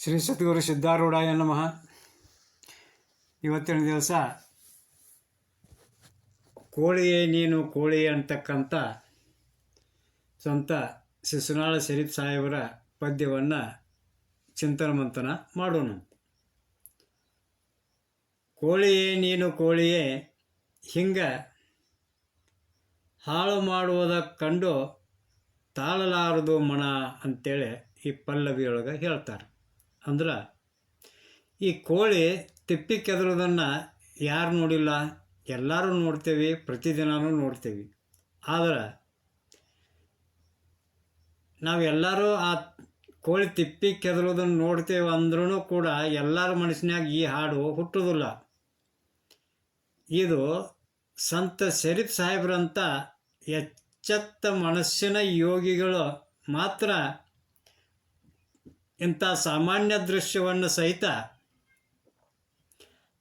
ಶ್ರೀ ಸದ್ಗುರು ಸಿದ್ಧಾರೂಢಾಯ ನಮಃ. ಇವತ್ತಿನ ದಿವಸ ಕೋಳಿಯೇ ನೀನು ಕೋಳಿ ಅಂತಕ್ಕಂಥ ಸ್ವಂತ ಶಿಶುನಾಳ ಶರೀಫ್ ಸಾಹೇಬರ ಪದ್ಯವನ್ನು ಚಿಂತನ ಮಂಥನ ಮಾಡೋಣ. ಕೋಳಿಯೇ ನೀನು ಕೋಳಿಯೇ, ಹಿಂಗೆ ಹಾಳು ಮಾಡುವುದ ಕಂಡು ತಾಳಲಾರದು ಮಣ ಅಂತೇಳಿ ಈ ಪಲ್ಲವಿಯೊಳಗೆ ಹೇಳ್ತಾರೆ. ಅಂದ್ರೆ, ಈ ಕೋಳಿ ತಿಪ್ಪಿ ಕೆದರೋದನ್ನು ಯಾರು ನೋಡಿಲ್ಲ? ಎಲ್ಲರೂ ನೋಡ್ತೇವೆ ಪ್ರತಿದಿನವೂ ನೋಡ್ತೇವೆ. ಆದ್ರೆ ನಾವೆಲ್ಲರೂ ಆ ಕೋಳಿ ತಿಪ್ಪಿ ಕೆದರೋದನ್ನು ನೋಡ್ತೇವೆ ಅಂದ್ರೂ ಕೂಡ ಎಲ್ಲರ ಮನಸ್ಸಿನಾಗ ಈ ಹಾಡು ಹುಟ್ಟೋದಿಲ್ಲ. ಇದು ಸಂತ ಶರೀಫ್ ಸಾಹೇಬ್ರಂಥ ಎಚ್ಚೆತ್ತ ಮನಸ್ಸಿನ ಯೋಗಿಗಳು ಮಾತ್ರ ಇಂಥ ಸಾಮಾನ್ಯ ದೃಶ್ಯವನ್ನು ಸಹಿತ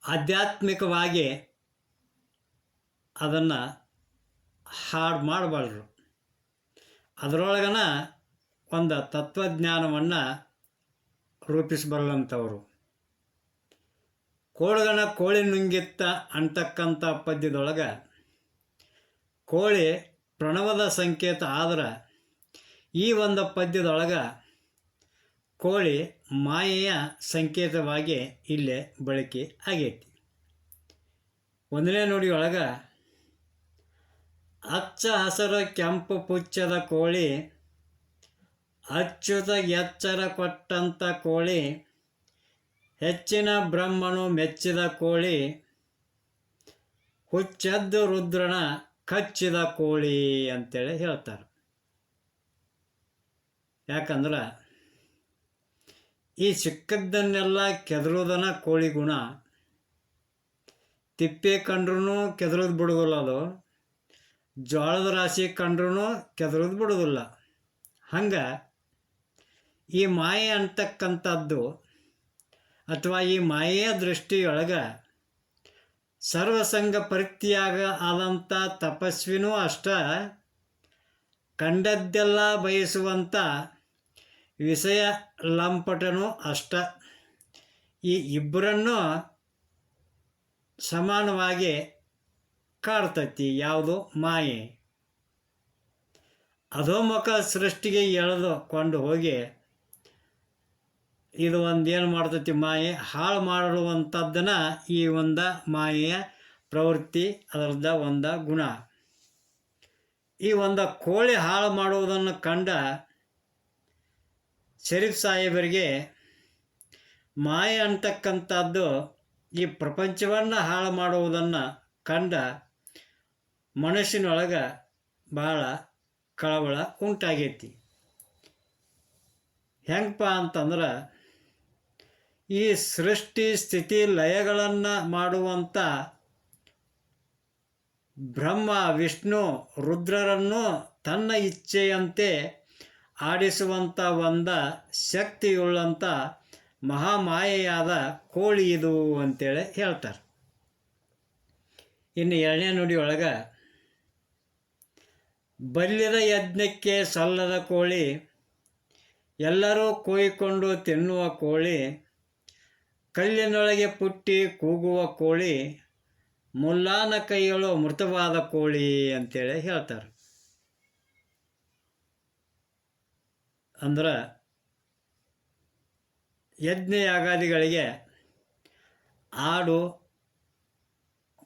ಆಧ್ಯಾತ್ಮಿಕವಾಗಿ ಅದನ್ನು ಹಾಡು ಮಾಡಬಾರ್ದು ಅದರೊಳಗನ ಒಂದು ತತ್ವಜ್ಞಾನವನ್ನು ರೂಪಿಸಬಲ್ಲಂಥವ್ರು. ಕೋಳಗನ ಕೋಳಿ ನುಂಗಿತ್ತ ಅಂತಕ್ಕಂಥ ಪದ್ಯದೊಳಗೆ ಕೋಳಿ ಪ್ರಣವದ ಸಂಕೇತ ಆದ್ರೆ ಈ ಒಂದು ಪದ್ಯದೊಳಗೆ ಕೋಳಿ ಮಾಯೆಯ ಸಂಕೇತವಾಗಿ ಇಲ್ಲೇ ಬಳಕೆ ಆಗೈತಿ. ಒಂದನೇ ನುಡಿ ಒಳಗೆ ಹಚ್ಚ ಹಸರು ಕೆಂಪು ಪುಚ್ಚದ ಕೋಳಿ, ಅಚ್ಚುತ ಎಚ್ಚರ ಕೊಟ್ಟಂಥ ಕೋಳಿ, ಹೆಚ್ಚಿನ ಬ್ರಹ್ಮನು ಮೆಚ್ಚಿದ ಕೋಳಿ, ಹುಚ್ಚದ್ದು ರುದ್ರನ ಕಚ್ಚಿದ ಕೋಳಿ ಅಂತೇಳಿ ಹೇಳ್ತಾರೆ. ಯಾಕಂದ್ರೆ ಈ ಸಿಕ್ಕದ್ದನ್ನೆಲ್ಲ ಕೆದರೋದನ ಕೋಳಿ ಗುಣ. ತಿಪ್ಪೆ ಕಂಡ್ರೂ ಕೆದರೋದು ಬಿಡೋದಿಲ್ಲ ಅದು. ಜೋಳದ ರಾಶಿ ಕಂಡ್ರೂ ಕೆದರೋದು ಬಿಡೋದಿಲ್ಲ. ಹಂಗೆ ಈ ಮಾಯೆ ಅಂತಕ್ಕಂಥದ್ದು ಅಥವಾ ಈ ಮಾಯೆಯ ದೃಷ್ಟಿಯೊಳಗೆ ಸರ್ವಸಂಗ ಪರಿತ್ಯಾಗ ಆದಂಥ ತಪಸ್ವಿನೂ ಅಷ್ಟ, ಕಂಡದ್ದೆಲ್ಲ ಬಯಸುವಂಥ ವಿಷಯ ಲಂಪಟನೂ ಅಷ್ಟ. ಈ ಇಬ್ಬರನ್ನು ಸಮಾನವಾಗಿ ಕಾಡ್ತೈತಿ ಯಾವುದು? ಮಾಯೆ. ಅಧೋಮುಖ ಸೃಷ್ಟಿಗೆ ಎಳೆದುಕೊಂಡು ಹೋಗಿ, ಇದು ಒಂದು ಏನು ಮಾಡ್ತೈತಿ ಮಾಯೆ? ಹಾಳು ಮಾಡುವಂಥದ್ದನ್ನ ಈ ಒಂದು ಮಾಯೆಯ ಪ್ರವೃತ್ತಿ ಅದರದ ಒಂದು ಗುಣ. ಈ ಒಂದು ಕೋಳಿ ಹಾಳು ಮಾಡುವುದನ್ನು ಕಂಡ ಶರೀಫ್ ಸಾಹೇಬರಿಗೆ ಮಾಯೆ ಅಂತಕ್ಕಂಥದ್ದು ಈ ಪ್ರಪಂಚವನ್ನು ಹಾಳು ಮಾಡುವುದನ್ನು ಕಂಡ ಮನಸ್ಸಿನೊಳಗೆ ಬಹಳ ಕಳವಳ ಉಂಟಾಗೈತಿ. ಹೆಂಗಪ್ಪ ಅಂತಂದ್ರೆ ಈ ಸೃಷ್ಟಿ ಸ್ಥಿತಿ ಲಯಗಳನ್ನು ಮಾಡುವಂಥ ಬ್ರಹ್ಮ, ವಿಷ್ಣು, ರುದ್ರರನ್ನು ತನ್ನ ಇಚ್ಛೆಯಂತೆ ಆಡಿಸುವಂಥ ಒಂದ ಶಕ್ತಿಯುಳ್ಳಂಥ ಮಹಾಮಾಯೆಯಾದ ಕೋಳಿ ಇದು ಅಂತೇಳಿ ಹೇಳ್ತಾರೆ. ಇನ್ನು ಎರಡನೇ ನುಡಿಯೊಳಗೆ ಬಲ್ಯದ ಯಜ್ಞಕ್ಕೆ ಸಲ್ಲದ ಕೋಳಿ, ಎಲ್ಲರೂ ಕೊಯ್ಕೊಂಡು ತಿನ್ನುವ ಕೋಳಿ, ಕಲ್ಲಿನೊಳಗೆ ಪುಟ್ಟಿ ಕೂಗುವ ಕೋಳಿ, ಮುಲ್ಲಾನ ಕೈಯಳು ಮೃತವಾದ ಕೋಳಿ ಅಂತೇಳಿ ಹೇಳ್ತಾರೆ. ಅಂದ್ರೆ ಯಜ್ಞ ಯಾಗಾದಿಗಳಿಗೆ ಆಡು,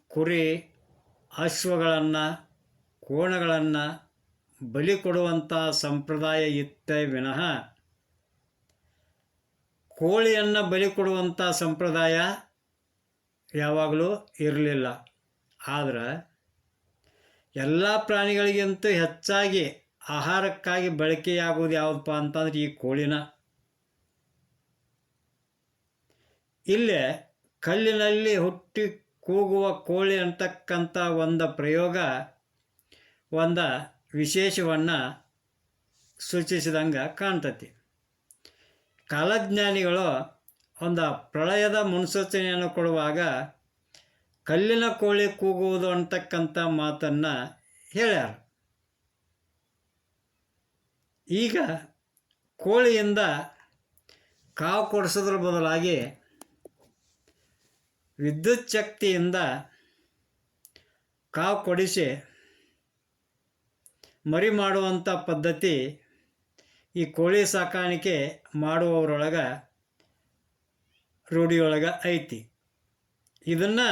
ಕುರಿ, ಅಶ್ವಗಳನ್ನು, ಕೋಣಗಳನ್ನು ಬಲಿ ಕೊಡುವಂಥ ಸಂಪ್ರದಾಯ ಇತ್ತೇ ವಿನಃ ಕೋಳಿಯನ್ನು ಬಲಿ ಕೊಡುವಂಥ ಸಂಪ್ರದಾಯ ಯಾವಾಗಲೂ ಇರಲಿಲ್ಲ. ಆದರೆ ಎಲ್ಲ ಪ್ರಾಣಿಗಳಿಗಿಂತ ಹೆಚ್ಚಾಗಿ ಆಹಾರಕ್ಕಾಗಿ ಬಳಕೆಯಾಗುವುದು ಯಾವುದಪ್ಪ ಅಂತಂದ್ರೆ ಈ ಕೋಳಿನ. ಇಲ್ಲೇ ಕಲ್ಲಿನಲ್ಲಿ ಹುಟ್ಟಿ ಕೂಗುವ ಕೋಳಿ ಅಂತಕ್ಕಂಥ ಒಂದು ಪ್ರಯೋಗ, ಒಂದು ವಿಶೇಷವನ್ನು ಸೂಚಿಸಿದಂಗೆ ಕಾಣ್ತತಿ. ಕಾಲಜ್ಞಾನಿಗಳು ಒಂದು ಪ್ರಳಯದ ಮುನ್ಸೂಚನೆಯನ್ನು ಕೊಡುವಾಗ ಕಲ್ಲಿನ ಕೋಳಿ ಕೂಗುವುದು ಅಂತಕ್ಕಂಥ ಮಾತನ್ನು ಹೇಳ್ಯಾರ. ಈಗ ಕೋಳಿಯಿಂದ ಕಾವು ಕೊಡಿಸೋದ್ರ ಬದಲಾಗಿ ವಿದ್ಯುತ್ ಶಕ್ತಿಯಿಂದ ಕಾವು ಕೊಡಿಸಿ ಮರಿ ಮಾಡುವಂಥ ಪದ್ಧತಿ ಈ ಕೋಳಿ ಸಾಕಾಣಿಕೆ ಮಾಡುವವರೊಳಗೆ ರೂಢಿಯೊಳಗೆ ಐತಿ. ಇದನ್ನು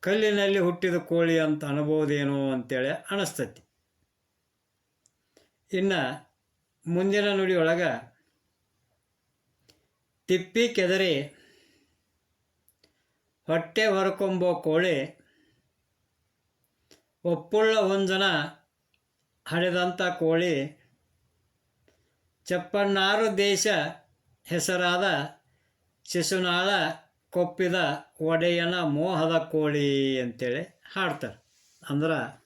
ಕಲ್ಲಿನಲ್ಲಿ ಹುಟ್ಟಿದ ಕೋಳಿ ಅಂತ ಅನ್ಬೋದೇನೋ ಅಂತೇಳಿ ಅನಿಸ್ತತಿ. ಇನ್ನು ಮುಂದಿನ ನುಡಿಯೊಳಗೆ ತಿಪ್ಪಿ ಕೆದರಿ, ಹೊಟ್ಟೆ ಹೊರಕೊಂಬೋ ಕೋಳಿ, ಒಪ್ಪುಳ್ಳ ಹೊಂಜನ ಹಡೆದಂಥ ಕೋಳಿ ಚಪ್ಪಣ್ಣಾರು ದೇಶ ಹೆಸರಾದ ಶಿಶುನಾಳ ಕೊಪ್ಪಿದ ಒಡೆಯನ ಮೋಹದ ಕೋಳಿ ಅಂತೇಳಿ ಹಾಡ್ತಾರೆ. ಅಂದ್ರೆ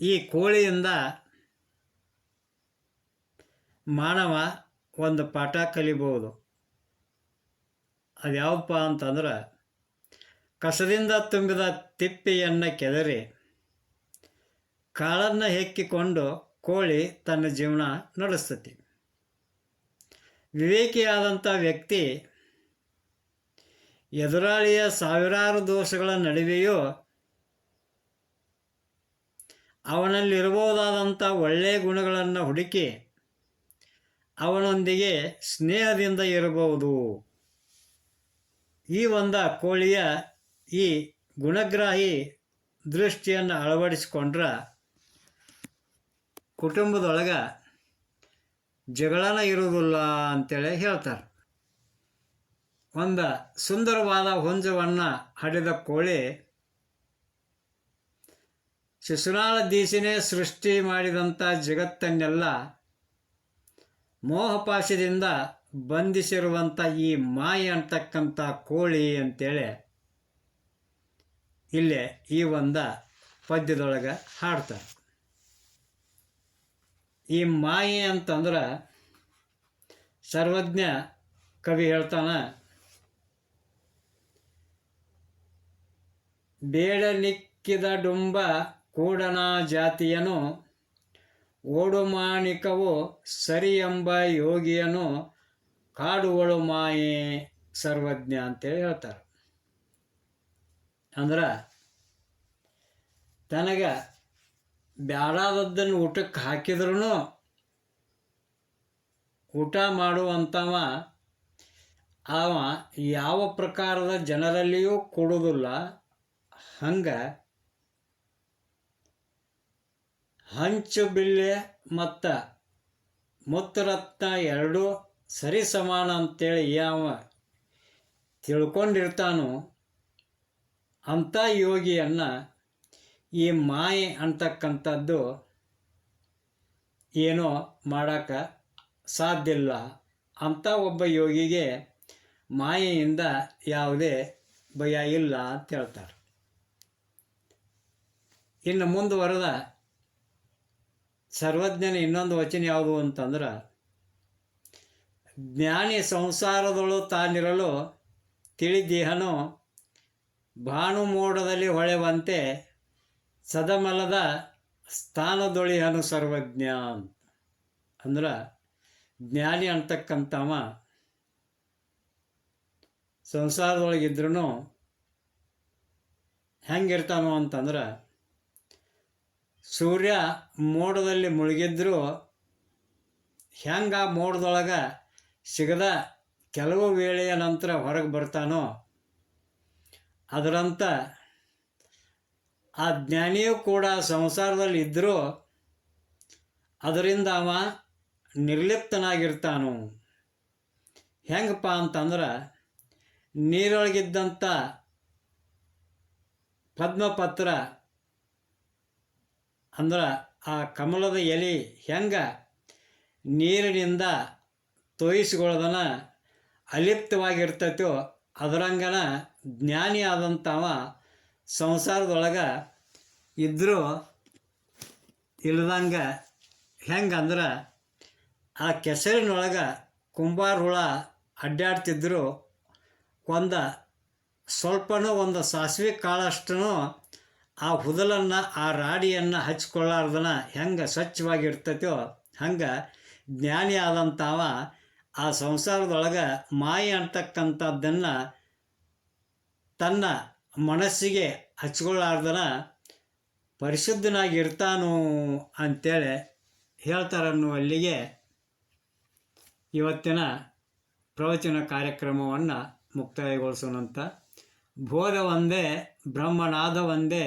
ಈ ಕೋಳಿಯಿಂದ ಮಾನವ ಒಂದು ಪಾಠ ಕಲಿಬೋದು ಅದು ಯಾವಪ್ಪ ಅಂತಂದ್ರೆ, ಕಸದಿಂದ ತುಂಬಿದ ತಿಪ್ಪೆಯನ್ನು ಕೆದರಿ, ಕಾಳನ್ನು ಹೆಕ್ಕಿಕೊಂಡು ಕೋಳಿ ತನ್ನ ಜೀವನ ನಡೆಸ್ತತಿ. ವಿವೇಕಿಯಾದಂಥ ವ್ಯಕ್ತಿ ಎದುರಾಳಿಯ ಸಾವಿರಾರು ದೋಷಗಳ ನಡುವೆಯೂ ಅವನಲ್ಲಿರಬಹುದಾದಂಥ ಒಳ್ಳೆಯ ಗುಣಗಳನ್ನು ಹುಡುಕಿ ಅವನೊಂದಿಗೆ ಸ್ನೇಹದಿಂದ ಇರಬಹುದು. ಈ ಒಂದು ಕೋಳಿಯ ಈ ಗುಣಗ್ರಾಹಿ ದೃಷ್ಟಿಯನ್ನು ಅಳವಡಿಸಿಕೊಂಡ್ರೆ ಕುಟುಂಬದೊಳಗೆ ಜಗಳನ ಇರುವುದಿಲ್ಲ ಅಂತೇಳಿ ಹೇಳ್ತಾರೆ. ಒಂದು ಸುಂದರವಾದ ಹೊಂಜವನ್ನು ಹಡಿದ ಕೋಳಿ ಶಿಶುನಾಳ ದೀಸಿನೇ ಸೃಷ್ಟಿ ಮಾಡಿದಂಥ ಜಗತ್ತನ್ನೆಲ್ಲ ಮೋಹಪಾಶದಿಂದ ಬಂಧಿಸಿರುವಂಥ ಈ ಮಾಯ ಅಂತಕ್ಕಂಥ ಕೋಳಿ ಅಂತೇಳಿ ಇಲ್ಲೇ ಈ ಒಂದು ಪದ್ಯದೊಳಗೆ ಹಾಡ್ತಾರೆ. ಈ ಮಾಯೆ ಅಂತಂದ್ರೆ ಸರ್ವಜ್ಞ ಕವಿ ಹೇಳ್ತಾನ, ಬೇಡ ನಿಕ್ಕಿದ ಡುಂಬ ಕೂಡನ ಜಾತಿಯನು ಓಡುಮಾಣಿಕವು ಸರಿ ಎಂಬ ಯೋಗಿಯನು ಕಾಡುವಳು ಮಾಯೆ ಸರ್ವಜ್ಞ ಅಂತೇಳಿ ಹೇಳ್ತಾರೆ. ಅಂದ್ರೆ ತನಗೆ ಬ್ಯಾಡಾದದ್ದನ್ನು ಊಟಕ್ಕೆ ಹಾಕಿದ್ರೂ ಊಟ ಮಾಡುವಂಥವ ಅವ ಯಾವ ಪ್ರಕಾರದ ಜನರಲ್ಲಿಯೂ ಕೊಡುವುದಿಲ್ಲ. ಹಂಗೆ ಹಂಚು ಬಿಳ್ಳೆ ಮತ್ತು ಮುತ್ತುರತ್ನ ಎರಡೂ ಸರಿ ಸಮಾನ ಅಂತೇಳಿ ಯಾವ ತಿಳ್ಕೊಂಡಿರ್ತಾನೋ ಅಂಥ ಯೋಗಿಯನ್ನು ಈ ಮಾಯೆ ಅಂತಕ್ಕಂಥದ್ದು ಏನೋ ಮಾಡೋಕ್ಕೆ ಸಾಧ್ಯ ಇಲ್ಲ ಅಂಥ ಒಬ್ಬ ಯೋಗಿಗೆ ಮಾಯೆಯಿಂದ ಯಾವುದೇ ಭಯ ಇಲ್ಲ ಅಂತ ಹೇಳ್ತಾರೆ. ಇನ್ನು ಮುಂದುವರೆದ ಸರ್ವಜ್ಞನ ಇನ್ನೊಂದು ವಚನ ಯಾವುದು ಅಂತಂದ್ರೆ, ಜ್ಞಾನಿ ಸಂಸಾರದಳು ತಾನಿರಲು ತಿಳಿದೇಹನು ಭಾನು ಮೋಡದಲ್ಲಿ ಹೊಳೆವಂತೆ ಸದಮಲದ ಸ್ಥಾನದೊಳಿಹನು ಸರ್ವಜ್ಞ ಅಂತ. ಅಂದ್ರೆ ಜ್ಞಾನಿ ಅಂತಕ್ಕಂಥವ ಸಂಸಾರದೊಳಗಿದ್ರೂ ಹೆಂಗಿರ್ತಾನೋ ಅಂತಂದ್ರೆ ಸೂರ್ಯ ಮೋಡದಲ್ಲಿ ಮುಳುಗಿದ್ರೂ, ಹೆಂಗೆ ಆ ಮೋಡದೊಳಗೆ ಸಿಗದ ಕೆಲವು ವೇಳೆಯ ನಂತರ ಹೊರಗೆ ಬರ್ತಾನೋ, ಅದರಂತ ಆ ಜ್ಞಾನಿಯೂ ಕೂಡ ಸಂಸಾರದಲ್ಲಿ ಇದ್ದರೂ ಅದರಿಂದ ಅವ ನಿರ್ಲಿಪ್ತನಾಗಿರ್ತಾನು. ಹೆಂಗಪ್ಪ ಅಂತಂದ್ರೆ ನೀರೊಳಗಿದ್ದಂಥ ಪದ್ಮಪತ್ರ ಅಂದ್ರೆ ಆ ಕಮಲದ ಎಲೆ ಹೆಂಗೆ ನೀರಿನಿಂದ ತೋಯಿಸ್ಕೊಳ್ಳೋದನ್ನ ಅಲಿಪ್ತವಾಗಿರ್ತೈತೋ ಅದರಂಗನ ಜ್ಞಾನಿ ಆದಂಥವ ಸಂಸಾರದೊಳಗೆ ಇದ್ದರೂ ಇಲ್ದಂಗೆ ಹೆಂಗಂದ್ರೆ ಆ ಕೆಸರಿನೊಳಗೆ ಕುಂಬಾರ ಹುಳ ಅಡ್ಡಾಡ್ತಿದ್ರು ಒಂದು ಸ್ವಲ್ಪನೂ ಒಂದು ಸಾಸಿವೆ ಕಾಳಷ್ಟು ಆ ಹುದಲನ್ನು, ಆ ರಾಡಿಯನ್ನು ಹಚ್ಕೊಳ್ಳಾರ್ದನ ಹೆಂಗೆ ಸ್ವಚ್ಛವಾಗಿರ್ತೈತೋ ಹಂಗೆ ಜ್ಞಾನಿ ಆದಂಥವ ಆ ಸಂಸಾರದೊಳಗೆ ಮಾಯ ಅಂತಕ್ಕಂಥದ್ದನ್ನು ತನ್ನ ಮನಸ್ಸಿಗೆ ಹಚ್ಕೊಳ್ಳಾರ್ದನ ಪರಿಶುದ್ಧನಾಗಿರ್ತಾನು ಅಂತೇಳಿ ಹೇಳ್ತಾರನ್ನುವಲ್ಲಿಗೆ ಇವತ್ತಿನ ಪ್ರವಚನ ಕಾರ್ಯಕ್ರಮವನ್ನು ಮುಕ್ತಾಯಗೊಳಿಸೋಣಂತ ಬೋಧ ಒಂದೇ ಬ್ರಹ್ಮನಾದ ಒಂದೇ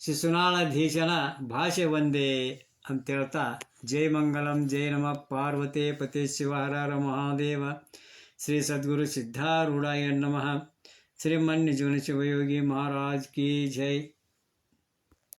ಶಿಶುನಾಳಧೀಶನ ಭಾಷೆ ಒಂದೇ ಅಂತೇಳ್ತಾ ಜೈ ಮಂಗಲಂ ಜೈ ನಮ ಪಾರ್ವತಿ ಪತಿ ಶಿವ ಹರ ಹರ ಮಹಾದೇವ ಶ್ರೀ ಸದ್ಗುರು ಸಿದ್ಧಾರೂಢಾಯ ನಮಃ ಶ್ರೀಮನ್ ನಿಜುನ ಶಿವಯೋಗಿ ಮಹಾರಾಜ್ ಕಿ ಜೈ